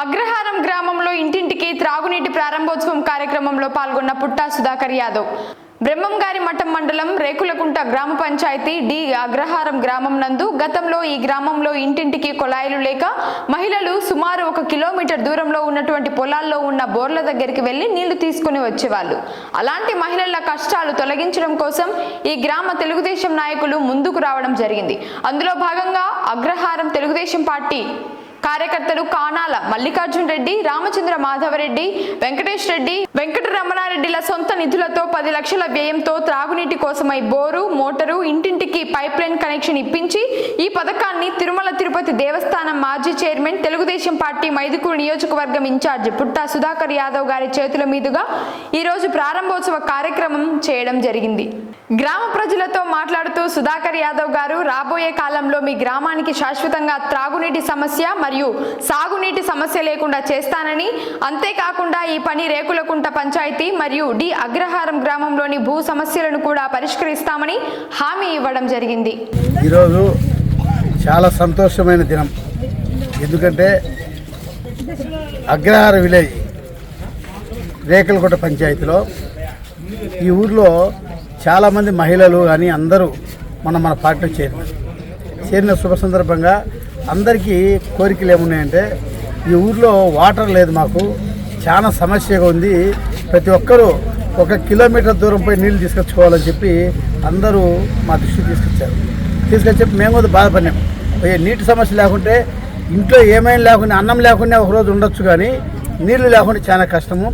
అగ్రహారం గ్రామంలో ఇంటింటికి త్రాగునీటి ప్రారంభోత్సవం కార్యక్రమంలో పాల్గొన్న పుట్టా సుధాకర్ యాదవ్. బ్రహ్మంగారి మఠం మండలం రేకులకుంట గ్రామ పంచాయతీ డి అగ్రహారం గ్రామం నందు గతంలో ఈ గ్రామంలో ఇంటింటికి కొలాయిలు లేక మహిళలు సుమారు ఒక కిలోమీటర్ దూరంలో ఉన్నటువంటి పొలాల్లో ఉన్న బోర్ల దగ్గరికి వెళ్ళి నీళ్ళు తీసుకుని వచ్చేవాళ్ళు. అలాంటి మహిళల కష్టాలు తొలగించడం కోసం ఈ గ్రామ తెలుగుదేశం నాయకులు ముందుకు రావడం జరిగింది. అందులో భాగంగా అగ్రహారం తెలుగుదేశం పార్టీ కార్యకర్తలు కానాల మల్లికార్జున్ రెడ్డి రామచంద్ర మాధవరెడ్డి వెంకటేష్ రెడ్డి వెంకటరమణారెడ్డిల సొంత నిధులతో పది లక్షల వ్యయంతో త్రాగునీటి కోసమై బోరు మోటారు ఇంటింటికి పైప్ లైన్ కనెక్షన్ ఇప్పించి ఈ పథకాన్ని తిరుమల తిరుపతి దేవస్థానం మాజీ చైర్మన్ తెలుగుదేశం పార్టీ మైదుకూరు నియోజకవర్గం ఇన్ఛార్జ్ పుట్టా సుధాకర్ యాదవ్ గారి చేతుల మీదుగా ఈరోజు ప్రారంభోత్సవ కార్యక్రమం చేయడం జరిగింది. గ్రామ ప్రజలతో మాట్లాడుతూ సుధాకర్ యాదవ్ గారు రాబోయే కాలంలో మీ గ్రామానికి శాశ్వతంగా త్రాగునీటి సమస్య మరియు సాగునీటి సమస్య లేకుండా చేస్తానని అంతేకాకుండా ఈ పని రేకులకుంట పంచాయతీ మరియు డి అగ్రహారం గ్రామంలోని భూ సమస్యలను కూడా పరిష్కరిస్తామని హామీ ఇవ్వడం జరిగింది. ఈరోజు చాలా సంతోషమైన దినం. ఎందుకంటే అగ్రహార విలేజ్ రేకులకుంట పంచాయతీలో ఈ ఊర్లో చాలామంది మహిళలు కానీ అందరూ మన మన పార్టీలో చేరిన చేరిన శుభ సందర్భంగా అందరికీ కోరికలు ఏమున్నాయంటే ఈ ఊర్లో వాటర్ లేదు మాకు చాలా సమస్యగా ఉంది. ప్రతి ఒక్కరూ ఒక కిలోమీటర్ దూరం పోయి నీళ్ళు తీసుకొచ్చుకోవాలని చెప్పి అందరూ మా దృష్టికి తీసుకొచ్చారు. తీసుకొచ్చి మేము కూడా బాధపడినాం. నీటి సమస్య లేకుంటే ఇంట్లో ఏమైనా లేకుండా అన్నం లేకుండా ఒకరోజు ఉండొచ్చు కానీ నీళ్ళు లేకుండా చాలా కష్టము.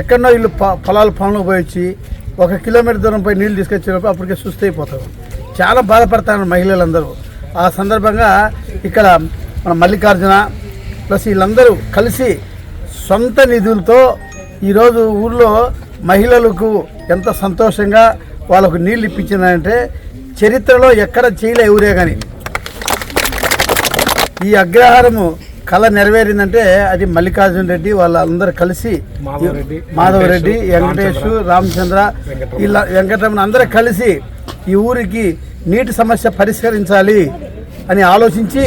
ఎక్కడనో ఇల్లు పొలాలు పనులు ఉపయోగించి ఒక కిలోమీటర్ దూరం నీళ్ళు తీసుకొచ్చేటప్పుడు అప్పటికే సుస్థ అయిపోతారు. చాలా బాధపడతారు మహిళలందరూ. ఆ సందర్భంగా ఇక్కడ మన మల్లికార్జున ప్లస్ వీళ్ళందరూ కలిసి సొంత నిధులతో ఈరోజు ఊళ్ళో మహిళలకు ఎంత సంతోషంగా వాళ్ళకు నీళ్ళు ఇప్పించిందంటే చరిత్రలో ఎక్కడ చేయలే ఎవరే కానీ ఈ అగ్రహారము కళ నెరవేరిందంటే అది మల్లికార్జున రెడ్డి వాళ్ళందరూ కలిసి మాధవరెడ్డి, వెంకటేష్, రామచంద్ర ఇలా వెంకటరమణ అందరూ కలిసి ఈ ఊరికి నీటి సమస్య పరిష్కరించాలి అని ఆలోచించి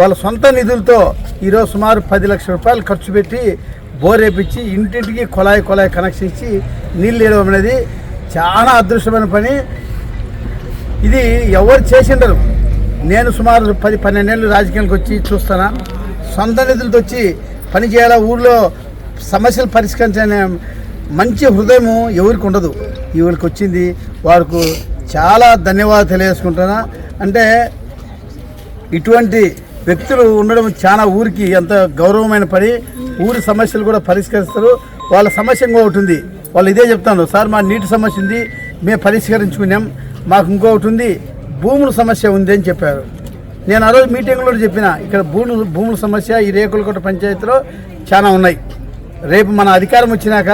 వాళ్ళ సొంత నిధులతో ఈరోజు సుమారు పది లక్షల రూపాయలు ఖర్చు పెట్టి బోర్ వేపించి ఇంటింటికి కొలాయి కొలాయి కనెక్షన్ ఇచ్చి నీళ్ళు ఇవ్వడం అనేది చాలా అదృష్టమైన పని. ఇది ఎవరు చేసిండరు? నేను సుమారు పది పన్నెండేళ్ళు రాజకీయానికి వచ్చి చూస్తానా? సొంత నిధులతో వచ్చి పనిచేయాల ఊళ్ళో సమస్యలు పరిష్కరించే మంచి హృదయం ఎవరికి ఉండదు. ఎవరికి వచ్చింది. వారికి చాలా ధన్యవాదాలు తెలియజేసుకుంటున్నా. అంటే ఇటువంటి వ్యక్తులు ఉండడం చాలా ఊరికి ఎంత గౌరవమైన పని. ఊరి సమస్యలు కూడా పరిష్కరిస్తారు. వాళ్ళ సమస్య ఇంకొకటి ఉంది. వాళ్ళు ఇదే చెప్తాను. సార్ మా నీటి సమస్య ఉంది. మేము పరిష్కరించుకున్నాం. మాకు ఇంకొకటి ఉంది. భూముల సమస్య ఉంది అని చెప్పారు. నేను ఆ రోజు మీటింగ్లో చెప్పిన ఇక్కడ భూములు భూముల సమస్య ఈ రేకులకోట పంచాయతీలో చాలా ఉన్నాయి. రేపు మన అధికారం వచ్చినాక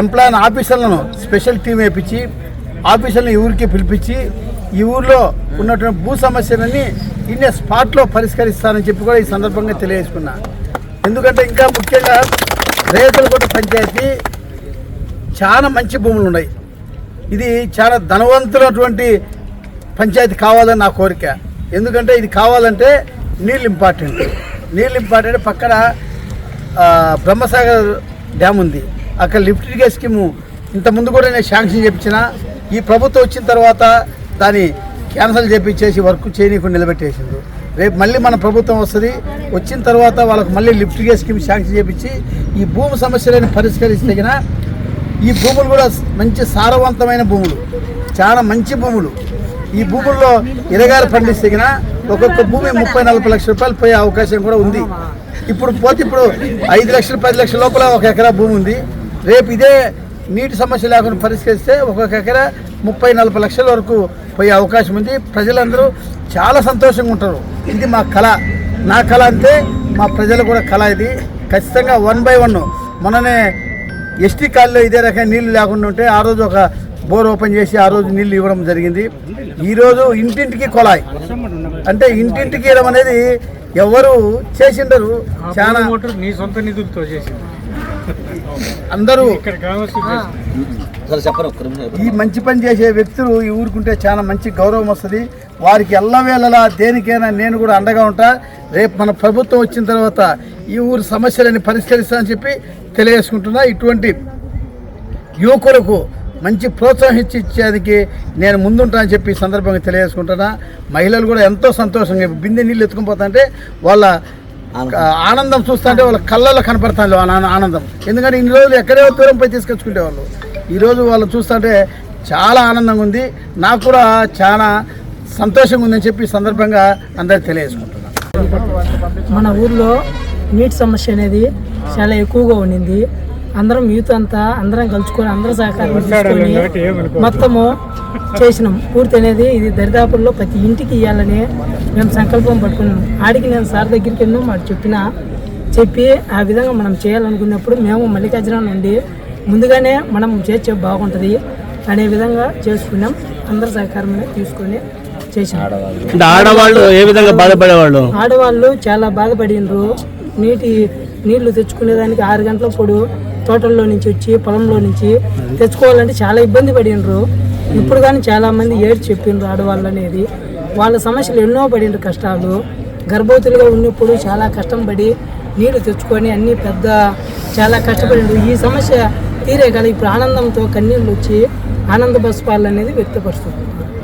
ఎంప్లాయ్ ఆఫీసర్లను స్పెషల్ టీం వేపించి ఆఫీసర్లను ఈ ఊరికి పిలిపించి ఈ ఊర్లో ఉన్నటువంటి భూ సమస్యలన్నీ ఇన్ని స్పాట్లో పరిష్కరిస్తానని చెప్పి కూడా ఈ సందర్భంగా తెలియజేసుకున్నా. ఎందుకంటే ఇంకా ముఖ్యంగా రేకులకోట పంచాయతీ చాలా మంచి భూములు ఉన్నాయి. ఇది చాలా ధనవంతులటువంటి పంచాయతీ కావాలని నా కోరిక. ఎందుకంటే ఇది కావాలంటే నీళ్ళు ఇంపార్టెంట్. నీళ్ళు ఇంపార్టెంట్ పక్కన బ్రహ్మసాగర్ డ్యామ్ ఉంది. అక్కడ లిఫ్ట్ ఇరిగేషన్ స్కీము ఇంతకుముందు కూడా నేను శాంక్షన్ చేయించిన ఈ ప్రభుత్వం వచ్చిన తర్వాత దాన్ని క్యాన్సిల్ చేపించేసి వర్క్ చేయనీకుండా నిలబెట్టేసింది. రేపు మళ్ళీ మన ప్రభుత్వం వస్తుంది. వచ్చిన తర్వాత వాళ్ళకు మళ్ళీ లిఫ్ట్ ఇరిగేషన్ స్కీమ్ శాంక్షన్ చేపించి ఈ భూమి సమస్యలను పరిష్కరిస్తే ఈ భూములు కూడా మంచి సారవంతమైన భూములు. చాలా మంచి భూములు. ఈ భూముల్లో ఇరగాయలు పండిస్తే ఒక్కొక్క భూమి ముప్పై నలభై లక్షల రూపాయలు పోయే అవకాశం కూడా ఉంది. ఇప్పుడు పోతే ఇప్పుడు ఐదు లక్షలు పది లక్షల లోపల ఒక ఎకరా భూమి ఉంది. రేపు ఇదే నీటి సమస్య లేకుండా పరిష్కరిస్తే ఒక్కొక్క ఎకరా ముప్పై నలభై లక్షల వరకు పోయే అవకాశం ఉంది. ప్రజలందరూ చాలా సంతోషంగా ఉంటారు. ఇది మా కళ. నా కళ అంతే మా ప్రజలు కూడా కళ ఇది. ఖచ్చితంగా వన్ బై వన్. మొన్ననే ఎస్టీ కాల్లో ఇదే రకం నీళ్ళు లేకుండా ఉంటే ఆ రోజు ఒక బోర్ ఓపెన్ చేసి ఆ రోజు నీళ్ళు ఇవ్వడం జరిగింది. ఈరోజు ఇంటింటికి కొలాయి. అంటే ఇంటింటికి ఇవ్వడం అనేది ఎవరు చేసిండరు. చాలా నీ సొంత నిధులతో చేసింది అందరూ ఈ మంచి పని చేసే వ్యక్తులు ఈ ఊరుకుంటే చాలా మంచి గౌరవం వస్తుంది. వారికి ఎల్లవేళలా దేనికైనా నేను కూడా అండగా ఉంటా. రేపు మన ప్రభుత్వం వచ్చిన తర్వాత ఈ ఊరి సమస్యలని పరిష్కరిస్తానని చెప్పి తెలియజేసుకుంటున్నా. ఇటువంటి యువకులకు మంచి ప్రోత్సాహించి ఇచ్చేందుకు నేను ముందుంటా అని చెప్పి ఈ సందర్భంగా తెలియజేసుకుంటున్నా. మహిళలు కూడా ఎంతో సంతోషంగా బిందె నీళ్ళు ఎత్తుకుని పోతుంటే వాళ్ళ ఆనందం. చూస్తుంటే వాళ్ళ కళ్ళల్లో ఆన- ఆనందం. ఎందుకంటే ఇన్ని రోజులు ఎక్కడో దూరం పోయి తీసుకొచ్చుకునే వాళ్ళు ఈరోజు వాళ్ళు చూస్తుంటే చాలా ఆనందంగా ఉంది. నాకు కూడా చాలా సంతోషంగా ఉందని చెప్పి ఈ సందర్భంగా అందరికి తెలియజేసుకుంటున్నాను మన ఊర్లో నీటి సమస్య అనేది చాలా ఎక్కువగా ఉండింది. అందరం యూత్ అంతా అందరం కలుసుకొని అందరం సహకారం తీసుకొని మొత్తము చేసినాం. పూర్తి అనేది ఇది దరిదాపుల్లో ప్రతి ఇంటికి ఇవ్వాలని మేము సంకల్పం పట్టుకున్నాం. ఆడికి నేను సార్ దగ్గరికి వెళ్ళి మాకు చెప్పిన చెప్పి ఆ విధంగా మనం చేయాలనుకున్నప్పుడు మేము మల్లికార్జున నుండి ముందుగానే మనం చేస్తే బాగుంటుంది అనే విధంగా చేసుకున్నాం. అందరి సహకారం తీసుకొని చేసినాం. అంటే ఆడవాళ్ళు ఏ విధంగా బాధపడేవాళ్ళు? ఆడవాళ్ళు చాలా బాధపడినరు. నీటి నీళ్ళు తెచ్చుకునేదానికి ఆరు గంటల పొడు తోటల్లో నుంచి వచ్చి పొలంలో నుంచి తెచ్చుకోవాలంటే చాలా ఇబ్బంది పడినరు ఇప్పుడు కానీ చాలా మంది ఏడ్చి చెప్పిండ్రు ఆడవాళ్ళు అనేది వాళ్ళ సమస్యలు ఎన్నో పడినరు కష్టాలు. గర్భవతులుగా ఉన్నప్పుడు చాలా కష్టం పడి నీళ్ళు తెచ్చుకొని అన్ని పెద్ద చాలా కష్టపడిండ్రు. ఈ సమస్య తీరే కదా ఇప్పుడు ఆనందంతో కన్నీళ్ళు వచ్చి ఆనంద బస్పాలు అనేది వ్యక్తపరుస్తుంది.